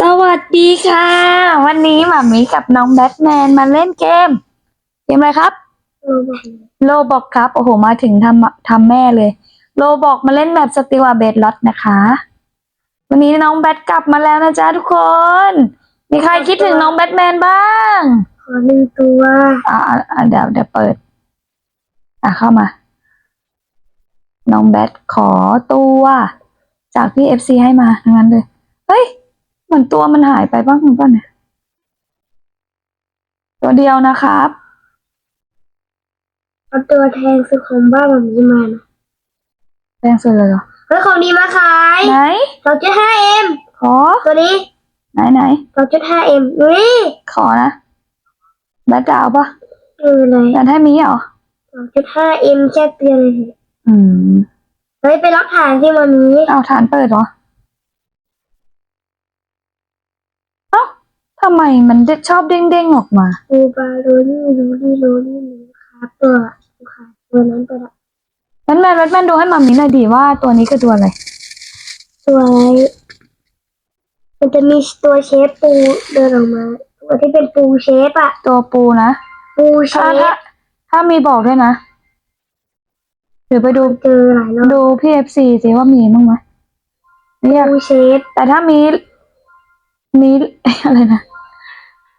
สวัสดีค่ะ วันนี้หมามีกับน้องแบทแมนมาเล่นเกม เกมอะไรครับโรบอทโลบอกครับ โอ้โห มาถึงทำทำแม่เลย โลบอกมาเล่นแบบสติวาเบดล็อตนะคะ วันนี้น้องแบทกลับมาแล้วนะจ๊ะทุกคน มีใครคิดถึงน้องแบทแมนบ้าง ขอหนึ่งตัวอ่าอ่าเดี๋ยวเดี๋ยวเปิด อะเข้ามา น้องแบทขอตัว จากพี่เอฟซีให้มาทั้งนั้นเลย เฮ้ย เหมือนตัวมันหายไปบ้างหรือเปล่าเนี่ยตัวเดียวนะครับเอาตัวแทนสุดของบ้านแบบนี้มานะแรงสุดเลยเหรอเฮ้ยของดีมาขายไหนสองจุดห้าเอ็มขอ ตัวนี้ไหนไหนสองจุดห้าเอ็มนี่ขอนะแบทจะเอาปะเออเลยอยากให้มีเหรอสองจุดห้าเอ็มแค่เตือนเลยอืมเฮ้ยไปล็อกฐานที่มันนี้เอาฐานเปิดเหรอ เอ้าทำไมมันชอบเด้งๆออกมาดูบาโรนี่ดูดีโรนี่หนูครับตัวค่ะตัวนั้นไปละแบทแมนแบทแมนดูให้มามีหน่อยดีว่าตัวนี้คือตัวอะไร ตัวอะไรมันจะมีตัวเชฟปูเดินออกมา ตัวที่เป็นปูเชฟอะตัวปูนะปูเชถ้าถ้าฟถ้ามีบอกด้วยนะหรือไปดูเจอหลายรอบดูพี่เอฟซีสิว่ามีมั้างไหมเรียกปูเชฟแต่ถ้ามีมี อะไรนะ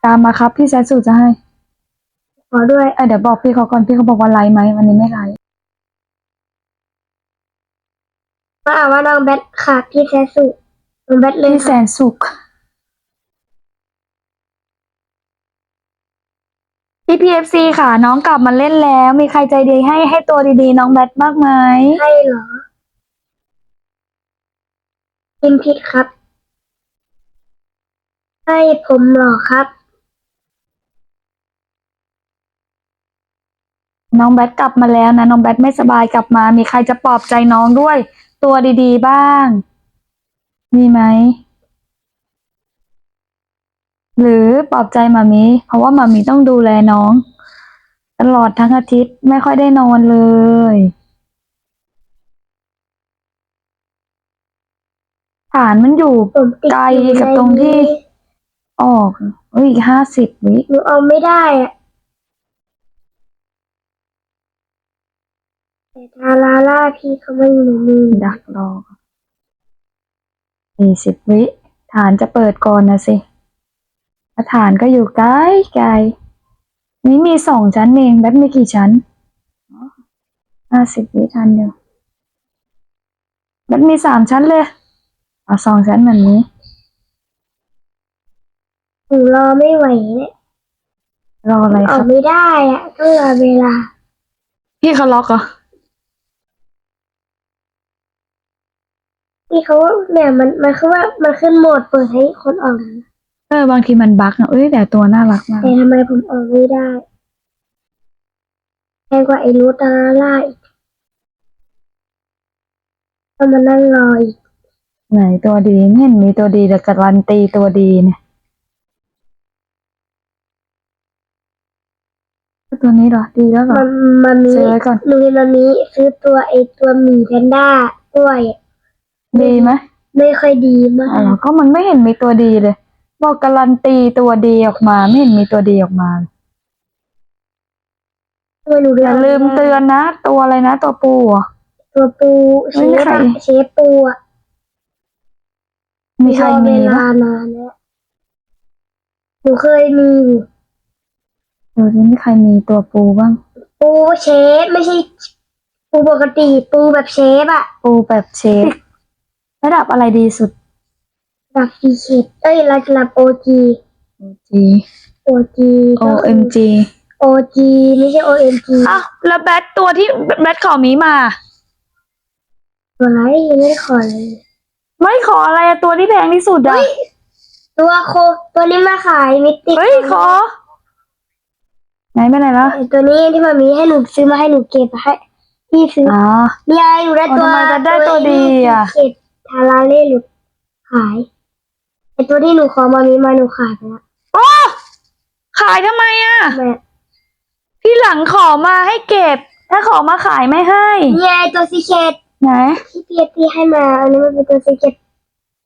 ตามมาครับพี่แซสูจะให้ ขอด้วยเอ้ยเดี๋ยวบอกพี่เขาก่อนพี่เขาบอกว่าไลฟ์ไหมวันนี้ไม่ไลฟ์มาอ่านว่าน้องแบทค่ะพี่แซสุน้องแบทเลยพี่แสค่ะนสุขพี่พีเอฟซีค่ะ น้องกลับมาเล่นแล้ว มีใครใจดีให้ให้ตัวดีๆ น้องแบทบ้างไหมให้เหรอพิมพ์ผิดครับ ให้ผมเหรอครับ น้องแบทกลับมาแล้วนะ น้องแบทไม่สบายกลับมา มีใครจะปลอบใจน้องด้วย ตัวดีๆบ้าง มีไหม หรือปลอบใจหมามีเพราะว่าหมามีต้องดูแลน้อง ตลอดทั้งอาทิตย์ไม่ค่อยได้นอนเลยฐานมันอยู่ไกลกับตรงที่ ออกอีกห้าสิบวิหนูเอาไม่ได้อะ แต่ทาราล่าพี่เขาไม่อยู่ในมือดักรอสี่สิบวิ ฐานจะเปิดก่อนนะสิแล้วฐานก็อยู่ไกลไกลนี่มีสองชั้นเองแบทมีกี่ชั้นห้าสิบวิทันอยู่แบทมีสามชั้นเลย เอาสองชั้นแบบนี้หนูรอไม่ไหวเนี่ยรออะไรอคอรักบไม่ได้อะต้องรอเวลา พี่เขาล็อกเหรอ พี่เขาว่าเนี่ยมันมันคือว่ามันขึ้นโหมดเปิดให้คนออกนะเออบางทีมันบั๊กนะเอ้ยแต่ตัวน่ารักมากแต่ทำไมผมออกไม่ได้แพงกว่าไอ้รูตาล่าอีกต้องมานั่งรออีกไหนตัวดีไม่เห็นมีตัวดีแต่การันตีตัวดีเนี่ยตัวนี้เหรอดีแล้วเหรอมันมันมีซื้อไว้ก่อนหนูเห็นมันมีซื้อตัวไอ้ตัวหมีแพนด้ากล้วย ดีไหมไม่ค่อยดีมาอ๋อกก็มันไม่เห็นมีตัวดีเลย บอกการันตีตัวดีออกมาไม่เห็นมีตัวดีออกมาทำไมหนูอย่าลืมเตือนนะ ตัวอะไรนะ ตัวปูเหรอตัวปูเชไม่มีฟใครอะเชฟปูอะมีใครอมีเวปะลานานแล้วหนูเคยมีอยู่ดูสิมีใครมีตัวปูบ้าง ปูเชฟไม่ใช่ ปูปกติ ปูแบบเชฟอะปูแบบเชฟ ระดับอะไรดีสุดแบบซีเชฟเอ้ยระดับโอจี G โอจี OMG โอจีไม่ใช่โอเอ็มจีอ้าวแล้วแบทตัวที่แบทขอมีมาตัวไหนยังไม่ได้ขอเลย ไม่ขออะไรอะตัวที่แพงที่สุดอะตัวโคตัวนี้มาขายมิติเฮ้ยขอ ไหนไปไหนแล้วไอ้ตัวนี้ที่มามีให้หนูซื้อมาให้หนูเก็บให้พี่ซื้ออ๋อนี่ไงหนูได้ตัวอ๋อทำไมจะได้ตัวดีอะ เก็บ ทาราเล่หนูขายไอตัวที่หนูขอมามีมาหนูขายไปแล้วโอ้ขายทำไมอะแม่ที่หลังขอมาให้เก็บ ถ้าขอมาขายไม่ให้นี่ไงตัวซีเคทไหน ที่พีพีให้มาอันนี้มันเป็นตัวซีเคท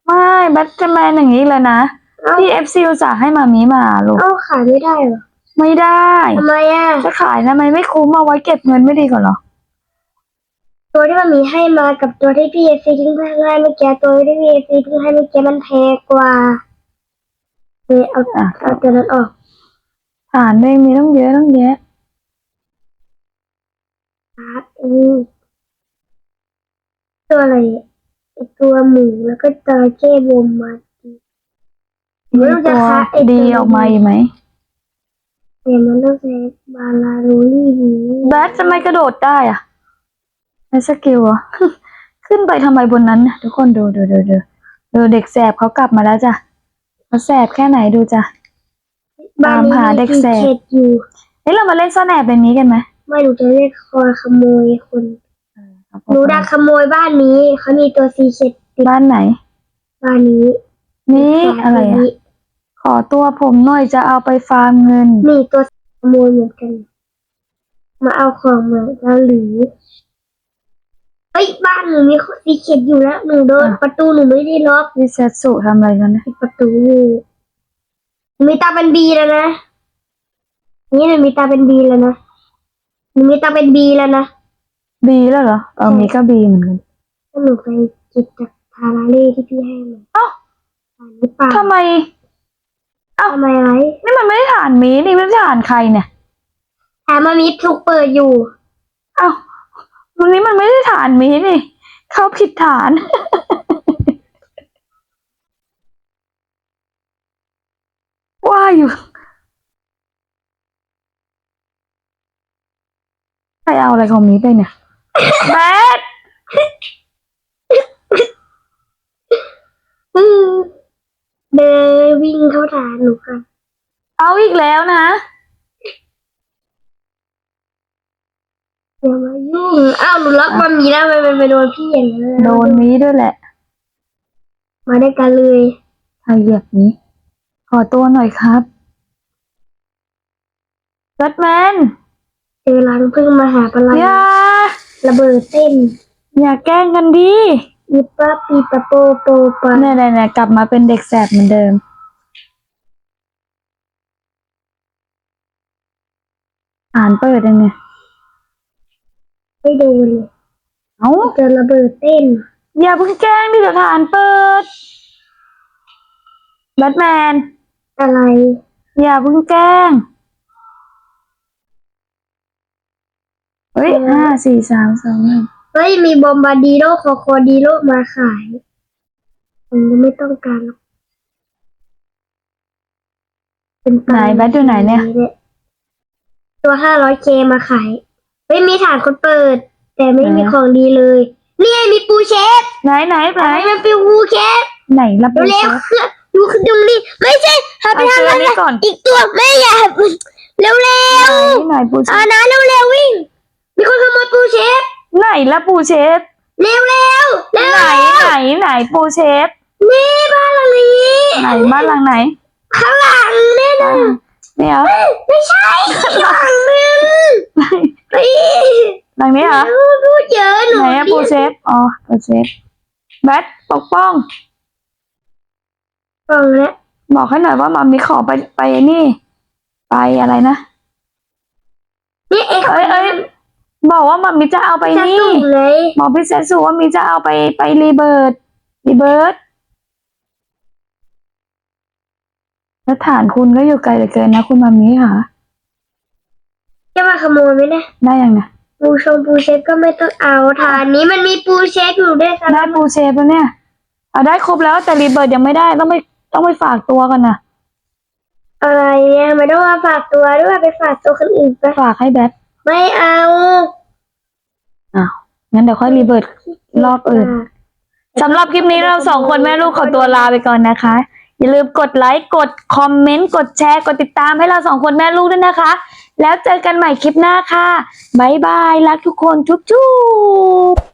ไม่แบทจะแมนอย่างนี้เลยนะ เอ้าพี่เอฟซีอุตส่าห์ให้มามีมาลูก เอ้าขายไม่ได้เหรอไม่ได้ ทำไมอะ จะขายทำไมไม่คุ้มเอาไว้เก็บเงินไม่ดีกว่าเหรอ ตัวที่มันมีให้มากับตัวที่พี่เอซีทิ้งให้เมื่อกี้ตัวที่พี่เอซีทิ้งให้เมื่อกี้มันแพงกว่าเลยเอาอะ เอาตัวนั้นออกฐานเองมีต้องเยอะต้องแยะครับอืมตัวอะไรอะไอ้ตัวหมูแล้วก็จระเข้บวมมามีตัวดีออกมาอีกไหมแต่มันต้องใช้บาลารูรี่ดีแบททำไมกระโดดได้อะ ในสกิลเหรอะขึ้นไปทำไมบนนั้นน่ะทุกคนดูดูดูดูดูเด็กแสบเขากลับมาแล้วจ้ะเขาแสบแค่ไหนดูจ้ะบ้านนี้ตามหาเด็กมีแสบเขตอยู่เฮ้ยเรามาเล่นซ่อนแอบเป็นนี้กันไหมไม่หนูจะเรียกคอยขโมยคนหนูดักขโมยบ้านนี้เขามีตัวซีเค็ดติดบ้านไหน บ้านนี้ นี่อะไรอะขอตัวผมหน่อยจะเอาไปฟาร์มเงินนี่ตัวขโมยเหมือนกัน มาเอาของมาแล้วหรือเอ้ยบ้านหนูมีซีเค็ดอยู่แล้วหนูโดนอะประตูหนูไม่ได้ล็อกวิเซตสุทำอะไรกันนะปิดประตูหนูมีตาเป็นบีแล้วนะนี่หนูมีตาเป็นบีแล้วนะหนูมีตาเป็นบีแล้วนะบีแล้วเหรอเออมีก็บีเหมือนกันถ้าหนูไปจิตจากพาราเล่ที่พี่ให้มาเอ้าอ่านหรือเปล่าทำไมทำไมอะไรนี่มันไม่ได้ฐานมีนี่ไม่ได้ฐานใครเนี่ยแต่มันมีถูกเปิดอยู่ เอ้า วันนี้มันไม่ได้ฐานมีนี่ เข้าผิดฐาน ว่าอยู่ใครเอาอะไรของมีไปเนี่ยแบทอืมเดินวิ่งเข้าฐานหนูค่ะ เอาอีกแล้วนะ อย่ามายุ่งอ้าวหนูล็อกมันมีแล้วมันไปโดนพี่อย่างนั้นโดนมีด้วยแหละมาได้วยกันเลย ใครเหยียบนี้ ขอตัวหน่อยครับแบทแมนเจอรังพึ่งมาหาพลังอย่าระเบิดเต้นอย่าแกล้งกันดีปีปะปีปะโปโปปะเนี่ยเนี่ยเนี่ยกลับมาเป็นเด็กแสบเหมือนเดิม อ่านเปิดยังไง ไม่โดนเลยเอ้าเจอระเบิดเต้น อย่าเพิ่งแกล้งดิเดี๋ยวฐานเปิดแบทแมน อะไร อย่าเพิ่งแกล้ง เฮ้ยห้าสี่สามสองหนึ่งเฮ้ย มีบอมบาดีโรคอโคดีโรมาขายผมก็ไม่ต้องการหรอกเป็นตัไหนแบทอยู่ไหนเนี่ย ตัวห้าร้อยเคมาขาย เฮ้ยมีฐานคนเปิด แต่ไม่มีของดีเลยนี่ไงมีปูเชฟไหนไหนไหนไหนมันเป็นปูเชฟไหนรับเร็วดูเร็วสิๆดูดูนี่ไม่ใช่หาไปเอาทางเชือกนั้นนี้นะก่อน อีกตัวไม่อยากเร็วเร็วไหนไหนปูเชอาฟนะเร็วเร็ววิ่ง มีคนขโมยปูเชฟไหนละปูเชฟเร็วเร็วเร็วไหนไหนไหนปูเชฟนี่บ้านหลังนี้ไหนบ้านหลังไหนข้างหลังนี่นะเนี่ยเหรอไม่ใช่หลังนึงเฮ้ย หลังนี้เหรอพูดเยอะหนูไหนอะปูเชฟอ๋อปูเชฟแบทปกป้องฟังแล้วบอกให้หน่อยว่ามามีขอไปไปนี่ ไปอะไรนะนี่เอ็กเอ้ยเอ้ยบอกว่ามามีจะเอาไปจะนี่สุ่มเลยบอกพี่เซนสูว่ามีจะเอาไปไปรีเบิร์ดรีเบิร์ดแล้วฐานคุณก็อยู่ไกลเหลือเกินนะคุณมามีค่ะ จะมาขโมยไหมเนะได้ยังไงปูชงปูเชฟก็ไม่ต้องเอาฐานนี้มันมีปูเชฟอยู่ด้วยซ้ได้ปูเชฟแล้วเนี่ยเอาได้ครบแล้วแต่รีเบิร์ดยังไม่ได้ต้องไปต้องไปฝากตัวกันนะำอะไรเนี่ยไม่ต้องมาฝากตัวด้วยไปฝากตัวคนอื่นไปฝากให้แบทไม่เอาอ้าวงั้นเดี๋ยวค่อยรีเบิร์ดรอบอื่นสำหรับคลิปนี้เราสองคนแม่ลูกขอตัวลาไปก่อนนะคะ อย่าลืมกดไลค์กดคอมเมนต์กดแชร์กดติดตามให้เราสองคนแม่ลูกด้วยนะคะ แล้วเจอกันใหม่คลิปหน้าค่ะ บ๊ายบายรักทุกคนจุ๊บจุ๊บ